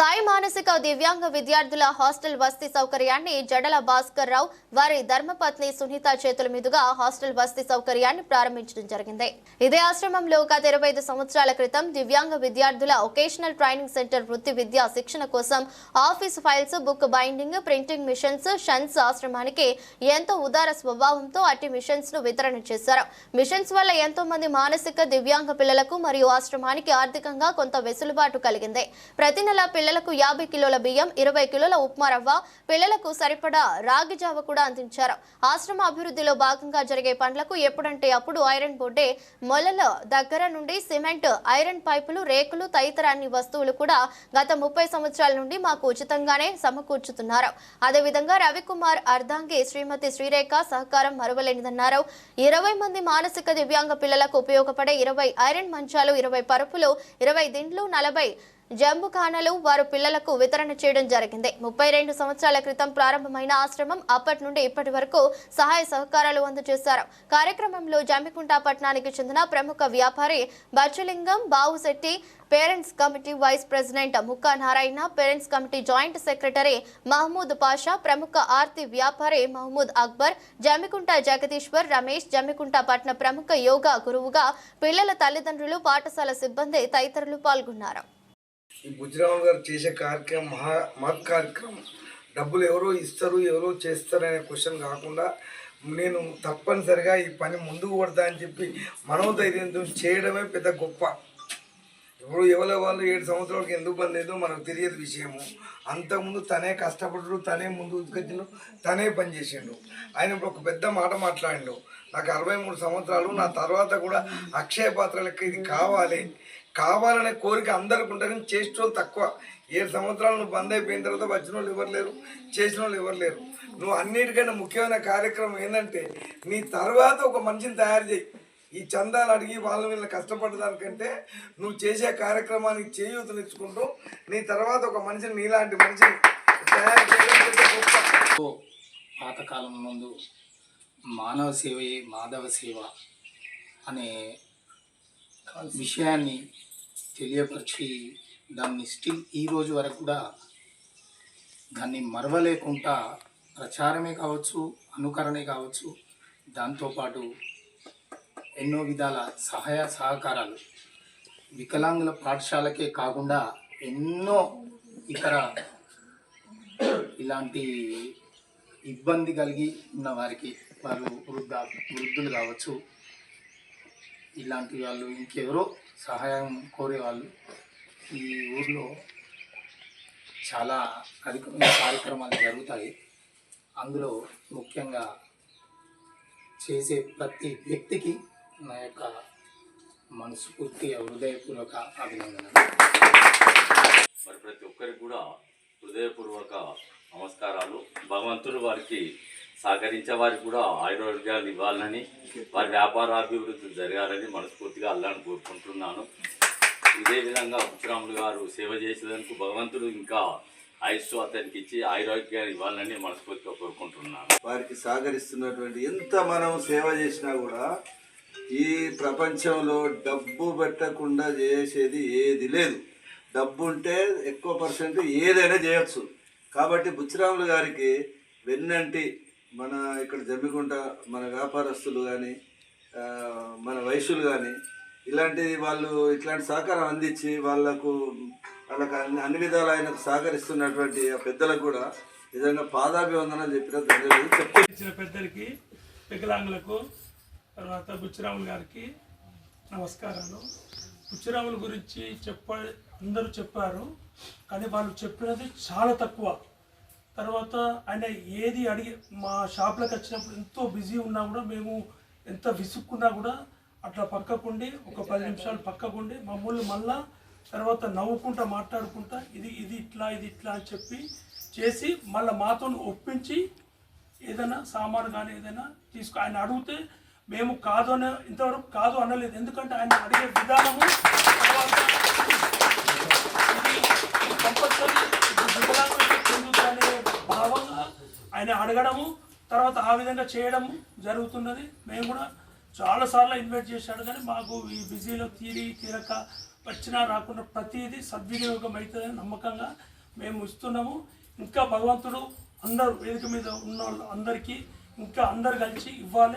సాయి మానసిక దివ్యాంగ విద్యార్థుల హాస్టల్ వసతి సౌకర్యాన్ని జడల భాస్కర్ రావు వారి ధర్మపత్ని సునీత చేతుల మీదుగా హాస్టల్ వసతి సౌకర్యాన్ని ప్రారంభించడం జరిగింది. ఇదే ఆశ్రమంలో గత ఇరవై ఐదు సంవత్సరాల క్రితం దివ్యాంగ విద్యార్థుల ఒకేషనల్ ట్రైనింగ్ సెంటర్ వృత్తి విద్యా శిక్షణ కోసం office files book binding printing machines షన్స్ ఆశ్రమానికి ఎంతో ఉదార స్వభావంతో అట్టి మిషన్స్ను వితరణ చేశారు. మిషన్స్ వల్ల ఎంతో మంది మానసిక దివ్యాంగ పిల్లలకు మరియు ఆశ్రమానికి ఆర్థికంగా కొంత వెసులుబాటు కలిగింది. ప్రతి నెల పిల్లలకు యాభై కిలోల బియ్యం ఇరవై కిలోల ఉప్మా రవ్వ పిల్లలకు సరిపడా రాగి జావ కూడా అందించారు. ఆశ్రమ అభివృద్ధిలో భాగంగా జరిగే పనులకు ఎప్పుడంటే అప్పుడు ఐరన్ బోర్డే మొలల దగ్గర నుండి సిమెంట్ ఐరన్ పైపులు రేకులు తదితర అన్ని వస్తువులు కూడా గత ముప్పై సంవత్సరాల నుండి మాకు ఉచితంగానే సమకూర్చుతున్నారు. అదేవిధంగా రవికుమార్ అర్ధాంగి శ్రీమతి శ్రీరేఖ సహకారం మరువలేనిదన్నారు. ఇరవై మంది మానసిక దివ్యాంగ పిల్లలకు ఉపయోగపడే ఇరవై ఐరన్ మంచాలు ఇరవై పరుపులు ఇరవై దిండ్లు నలభై జంబుఖానాలు వారు పిల్లలకు వితరణ చేయడం జరిగింది. ముప్పై రెండు సంవత్సరాల క్రితం ప్రారంభమైన ఆశ్రమం అప్పటి నుండి ఇప్పటి వరకు సహాయ సహకారాలు అందజేశారు. కార్యక్రమంలో జంబికుంట పట్టణానికి చెందిన ప్రముఖ వ్యాపారి Bachalingam Bavusetti parents committee vice president Mukka Narayana parents committee joint secretary Mahmood Pasha ప్రముఖ ఆర్తి వ్యాపారి మహమూద్ అక్బర్ జమ్మికుంట జగదీశ్వర్ రమేష్ జమ్మికుంట పట్టణ ప్రముఖ యోగా గురువుగా పిల్లల తల్లిదండ్రులు పాఠశాల సిబ్బంది తదితరులు పాల్గొన్నారు. ఈ బుజ్జిరావు గారు చేసే కార్యక్రమం మహా మహత్ కార్యక్రమం. డబ్బులు ఎవరో ఇస్తారు ఎవరో చేస్తారు అనే క్వశ్చన్ కాకుండా నేను తప్పనిసరిగా ఈ పని ముందుకు పడతా అని చెప్పి మనోధైర్యంతో చేయడమే పెద్ద గొప్ప. ఇప్పుడు ఎవరి వాళ్ళు ఏడు సంవత్సరాలకి ఎందుకు పనిలేదో మనకు తెలియదు విషయము. అంతకుముందు తనే కష్టపడు తనే ముందు ఉతికొచ్చిండు తనే పని చేసిండు. ఆయన ఇప్పుడు ఒక పెద్ద మాట మాట్లాడిండు. నాకు అరవై మూడు సంవత్సరాలు నా తర్వాత కూడా అక్షయ పాత్ర లెక్క ఇది కావాలి. కావాలనే కోరిక అందరికి ఉంటుందని చేసిన వాళ్ళు తక్కువ. ఏడు సంవత్సరాలు నువ్వు బంద్ అయిపోయిన తర్వాత వచ్చిన వాళ్ళు ఎవరు లేరు చేసిన వాళ్ళు ఎవరు లేరు. నువ్వు అన్నిటికన్నా ముఖ్యమైన కార్యక్రమం ఏంటంటే నీ తర్వాత ఒక మనిషిని తయారు చేయి. ఈ చందాలు అడిగి వాళ్ళ వీళ్ళని కష్టపడదానికంటే నువ్వు చేసే కార్యక్రమానికి చేయూతనిచ్చుకుంటూ నీ తర్వాత ఒక మనిషిని నీలాంటి మనిషిని తయారు చేయడం పాతకాలం ముందు మానవ సేవయే మాధవ సేవ అనే విషయాన్ని తెలియపరిచి దాన్ని స్టిల్ ఈ రోజు వరకు కూడా దాన్ని మరవలేకుండా ప్రచారమే కావచ్చు అనుకరణే కావచ్చు దాంతోపాటు ఎన్నో విధాల సహాయ సహకారాలు. వికలాంగుల పాఠశాలకే కాకుండా ఎన్నో ఇతర ఇలాంటి ఇబ్బంది కలిగి ఉన్న వారికి వారు వృద్ధ వృద్ధులు కావచ్చు ఇలాంటి వాళ్ళు ఇంకెవరో సహాయం కోరే వాళ్ళు ఈ ఊర్లో చాలా అధికమైన కార్యక్రమాలు జరుగుతాయి. అందులో ముఖ్యంగా చేసే ప్రతి వ్యక్తికి నా యొక్క మనస్ఫూర్తిగా హృదయపూర్వక అభినందనలు. మరి ప్రతి ఒక్కరికి కూడా హృదయపూర్వక నమస్కారాలు. భగవంతుడు వారికి సహకరించే వారికి కూడా ఆయుర్వేదాలు ఇవ్వాలని వారి వ్యాపారాభివృద్ధి జరగాలని మనస్ఫూర్తిగా అల్లాని కోరుకుంటున్నాను. ఇదే విధంగా ఉత్తరాములు గారు సేవ చేసేందుకు భగవంతుడు ఇంకా ఆయుష్ అతనికి ఇచ్చి ఆయుర్వేదాలు ఇవ్వాలని మనస్ఫూర్తిగా కోరుకుంటున్నాను. వారికి సహకరిస్తున్నటువంటి ఎంత మనం సేవ చేసినా కూడా ఈ ప్రపంచంలో డబ్బు పెట్టకుండా చేసేది ఏది లేదు. డబ్బు ఉంటే ఎక్కువ పర్సెంట్ ఏదైనా చేయొచ్చు. కాబట్టి బుచ్చిరాములు గారికి వెన్నంటి మన ఇక్కడ జమ్మికుంట మన వ్యాపారస్తులు కానీ మన వయసులు కానీ ఇలాంటి వాళ్ళు ఇట్లాంటి సహకారం అందించి వాళ్ళకు వాళ్ళకు అన్ని అన్ని విధాలు ఆయనకు సహకరిస్తున్నటువంటి ఆ పెద్దలకు కూడా నిజంగా పాదాభివందనని చెప్పిన ధన్యవాదాలు. ఇచ్చిన పెద్దలకి వికలాంగులకు తర్వాత బుచ్చిరాములు గారికి నమస్కారాలు. బుచ్చిరాముల గురించి చెప్ప అందరూ చెప్పారు కానీ వాళ్ళు చెప్పినది చాలా తక్కువ. తర్వాత ఆయన ఏది అడిగి మా షాప్లోకి వచ్చినప్పుడు ఎంతో బిజీ ఉన్నా కూడా మేము ఎంత విసుక్కున్నా కూడా అట్లా పక్కకుండి ఒక పది నిమిషాలు పక్కకుండి మమ్మల్ని మళ్ళా తర్వాత నవ్వుకుంటా మాట్లాడుకుంటా ఇది ఇది ఇట్లా ఇది ఇట్లా అని చెప్పి చేసి మళ్ళీ మాతో ఒప్పించి ఏదైనా సామాను కానీ ఏదైనా తీసుకో ఆయన అడిగితే మేము కాదు అనే ఇంతవరకు కాదు అనలేదు. ఎందుకంటే ఆయన అడిగే విధానము కంపల్సరీ ఆయన అడగడము తర్వాత ఆ విధంగా చేయడం జరుగుతున్నది. మేము కూడా చాలాసార్లు ఇన్వైట్ చేశాడు కానీ మాకు ఈ బిజీలో తీరి తీరక వచ్చినా రాకుండా ప్రతిదీ సద్వినియోగం అవుతుందని నమ్మకంగా మేము ఇస్తున్నాము. ఇంకా భగవంతుడు అందరూ వేదిక మీద ఉన్న వాళ్ళు అందరికీ ఇంకా అందరు కలిసి ఇవ్వాలి.